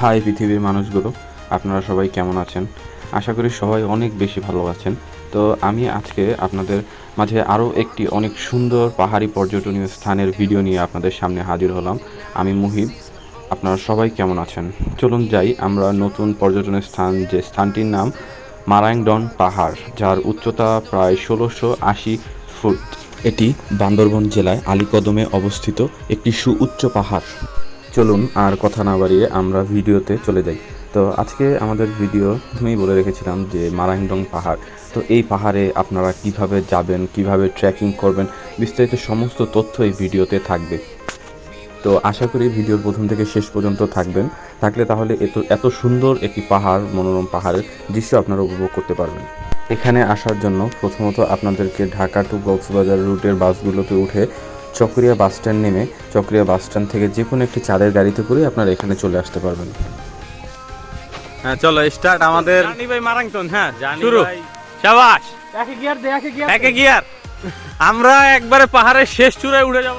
Hi পৃথিবীর মানুষগুলো, আপনারা সবাই কেমন আছেন? আশা করি সবাই অনেক বেশি ভালো আছেন। তো আমি আজকে আপনাদের মাঝে আরও একটি অনেক সুন্দর পাহাড়ি পর্যটনীয় স্থানের ভিডিও নিয়ে আপনাদের সামনে হাজির হলাম। আমি মুহিব, আপনারা সবাই কেমন আছেন? চলুন যাই, আমরা নতুন পর্যটনের স্থান, যে স্থানটির নাম মারাংডন পাহাড়, যার উচ্চতা প্রায় ষোলোশো আশি ফুট। এটি বান্দরবন জেলায় আলীকদমে অবস্থিত একটি সুউচ্চ পাহাড়। চলুন আর কথা না বাড়িয়ে আমরা ভিডিওতে চলে যাই। তো আজকে আমাদের ভিডিও প্রথমেই বলে রেখেছিলাম যে মারাংডং পাহাড়। তো এই পাহাড়ে আপনারা কীভাবে যাবেন, কীভাবে ট্রেকিং করবেন, বিস্তারিত সমস্ত তথ্য এই ভিডিওতে থাকবে। তো আশা করি ভিডিওর প্রথম থেকে শেষ পর্যন্ত থাকবেন। থাকলে তাহলে এত এত সুন্দর একটি পাহাড়, মনোরম পাহাড়ের দৃশ্য আপনারা উপভোগ করতে পারবেন। এখানে আসার জন্য প্রথমত আপনাদেরকে ঢাকা টু কক্সবাজার রুটের বাসগুলোতে উঠে চকরিয়া বাস স্ট্যান্ড নেমে চকরিয়া বাস স্ট্যান্ড থেকে যে কোনো একটি চাঁদের গাড়িতে করে আপনারা এখানে চলে আসতে পারবেন। হ্যাঁ চলো স্টার্ট আমাদের জানি ভাই মারাংতন হ্যাঁ জানি শুরু। ভাই। শাবাশ একে গিয়ার দে একে গিয়ার একে গিয়ার! আমরা একবারে পাহাড়ের শেষ চূড়ায় উঠে যাব।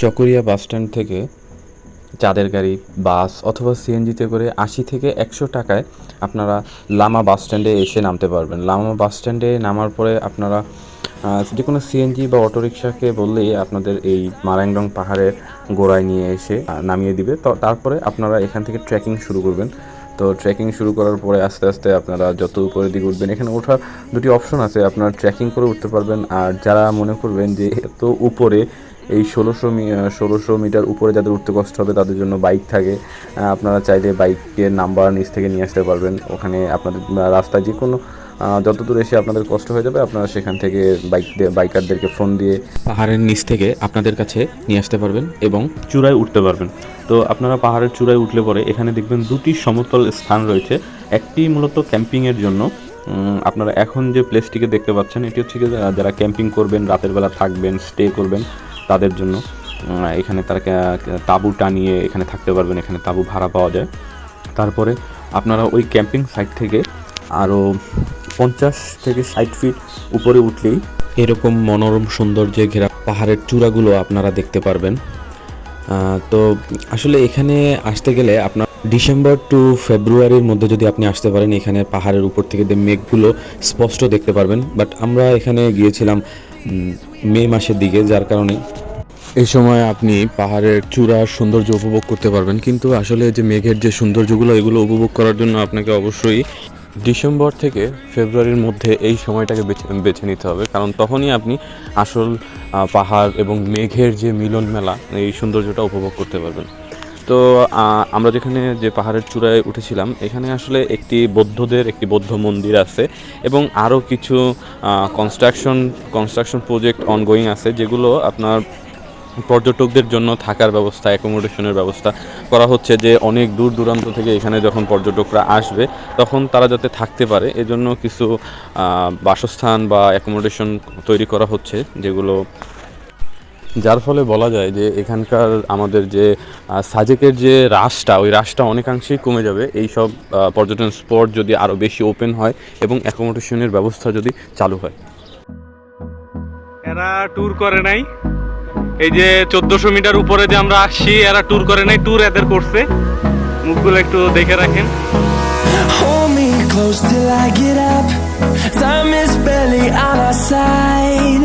Chakaria bus stand থেকে চাঁদের গাড়ি, বাস অথবা সিএনজিতে করে আশি থেকে একশো টাকায় আপনারা লামা বাস স্ট্যান্ডে এসে নামতে পারবেন। লামা বাস স্ট্যান্ডে নামার পরে আপনারা যে কোনো সিএনজি বা অটোরিকশাকে বললেই আপনাদের এই মারাংডং পাহাড়ের গোড়ায় নিয়ে এসে নামিয়ে দিবে। তো তারপরে আপনারা এখান থেকে ট্রেকিং শুরু করবেন। তো ট্রেকিং শুরু করার পরে আস্তে আস্তে আপনারা যত উপরের দিকে উঠবেন, এখানে ওঠার দুটি অপশন আছে। আপনারা ট্রেকিং করে উঠতে পারবেন। আর যারা মনে করবেন যে এত উপরে এই ষোলোশো ষোলোশো মিটার উপরে যাদের উঠতে কষ্ট হবে তাদের জন্য বাইক থাকে। আপনারা চাইলে বাইকের নাম্বার নিচ থেকে নিয়ে আসতে পারবেন। ওখানে আপনাদের রাস্তায় যে কোনো যত দূর এসে আপনাদের কষ্ট হয়ে যাবে আপনারা সেখান থেকে বাইক বাইকারদেরকে ফোন দিয়ে পাহাড়ের নিচ থেকে আপনাদের কাছে নিয়ে আসতে পারবেন এবং চূড়ায় উঠতে পারবেন। তো আপনারা পাহাড়ের চূড়ায় উঠলে পরে এখানে দেখবেন দুটি সমতল স্থান রয়েছে। একটি মূলত ক্যাম্পিংয়ের জন্য। আপনারা এখন যে প্লেসটিকে দেখতে পাচ্ছেন এটি হচ্ছে যারা ক্যাম্পিং করবেন রাতের বেলা থাকবেন স্টে করবেন তাদের জন্য। এখানে তারা তাঁবু টানিয়ে এখানে থাকতে পারবেন, এখানে তাঁবু ভাড়া পাওয়া যায়। তারপরে আপনারা ওই ক্যাম্পিং সাইট থেকে আরও পঞ্চাশ থেকে ষাট ফিট উপরে উঠলেই এরকম মনোরম সৌন্দর্যে ঘেরা পাহাড়ের চূড়াগুলো আপনারা দেখতে পারবেন। তো আসলে এখানে আসতে গেলে আপনার ডিসেম্বর টু ফেব্রুয়ারির মধ্যে যদি আপনি আসতে পারেন, এখানে পাহাড়ের উপর থেকে যে মেঘগুলো স্পষ্ট দেখতে পারবেন। বাট আমরা এখানে গিয়েছিলাম মে মাসের দিকে, যার কারণে এই সময় আপনি পাহাড়ের চূড়ার সৌন্দর্য উপভোগ করতে পারবেন, কিন্তু আসলে যে মেঘের যে সৌন্দর্যগুলো, এগুলো উপভোগ করার জন্য আপনাকে অবশ্যই ডিসেম্বর থেকে ফেব্রুয়ারির মধ্যে এই সময়টাকে বেছে বেছে নিতে হবে। কারণ তখনই আপনি আসল পাহাড় এবং মেঘের যে মিলন মেলা এই সৌন্দর্যটা উপভোগ করতে পারবেন। তো আমরা যেখানে যে পাহাড়ের চূড়ায় উঠেছিলাম, এখানে আসলে একটি বৌদ্ধদের একটি বৌদ্ধ মন্দির আছে এবং আরও কিছু কনস্ট্রাকশন কনস্ট্রাকশন প্রজেক্ট অনগোয়িং আছে যেগুলো আপনার পর্যটকদের জন্য থাকার ব্যবস্থা অ্যাকোমোডেশনের ব্যবস্থা করা হচ্ছে যে অনেক দূর দূরান্ত থেকে এখানে যখন পর্যটকরা আসবে, তখন তারা যাতে থাকতে পারে। এজন্য কিছু বাসস্থান বা অ্যাকোমোডেশন তৈরি করা হচ্ছে যেগুলো যার ফলে বলা যায় যে এখানকার আমাদের যে সাজেকের যে রাশটা ওই রাশটা অনেকাংশেই কমে যাবে। এই সব পর্যটন স্পট যদি আরও বেশি ওপেন হয় এবং অ্যাকোমোডেশনের ব্যবস্থা যদি চালু হয়। এরা ট্যুর করে নাই। এই যে চোদ্দশো মিটার উপরে যে আমরা আসছি এরা ট্যুর করে নাই। ট্যুর এদের করছে। মুখগুলো একটু দেখে রাখেন। Close till I get up. Time is barely on our side.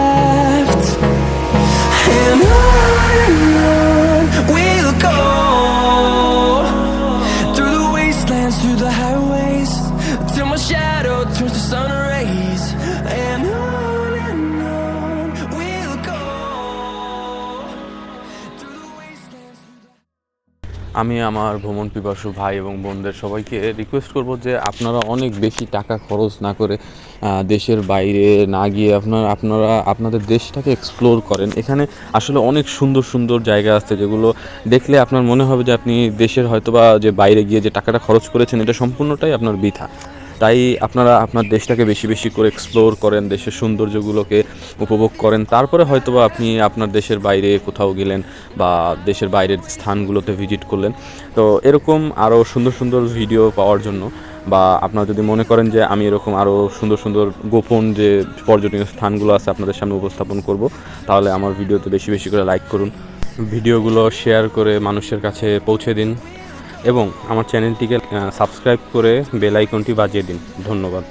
আমি আমার ভ্রমণ পিপাসু ভাই এবং বোনদের সবাইকে রিকোয়েস্ট করব যে আপনারা অনেক বেশি টাকা খরচ না করে দেশের বাইরে না গিয়ে আপনার, আপনারা আপনাদের দেশটাকে এক্সপ্লোর করেন। এখানে আসলে অনেক সুন্দর সুন্দর জায়গা আছে যেগুলো দেখলে আপনার মনে হবে যে আপনি দেশের হয়তোবা যে বাইরে গিয়ে যে টাকাটা খরচ করেছেন, এটা সম্পূর্ণটাই আপনার বৃথা। তাই আপনারা আপনার দেশটাকে বেশি বেশি করে এক্সপ্লোর করেন, দেশের সৌন্দর্যগুলোকে উপভোগ করেন। তারপরে হয়তোবা আপনি আপনার দেশের বাইরে কোথাও গেলেন বা দেশের বাইরের স্থানগুলোতে ভিজিট করলেন। তো এরকম আরও সুন্দর সুন্দর ভিডিও পাওয়ার জন্য বা আপনারা যদি মনে করেন যে আমি এরকম আরও সুন্দর সুন্দর গোপন যে পর্যটনীয় স্থানগুলো আছে আপনাদের সামনে উপস্থাপন করব, তাহলে আমার ভিডিওতে বেশি বেশি করে লাইক করুন। ভিডিওগুলো শেয়ার করে মানুষের কাছে পৌঁছে দিন। এবং আমার চ্যানেলটিকে সাবস্ক্রাইব করে বেল আইকনটি বাজিয়ে দিন। ধন্যবাদ।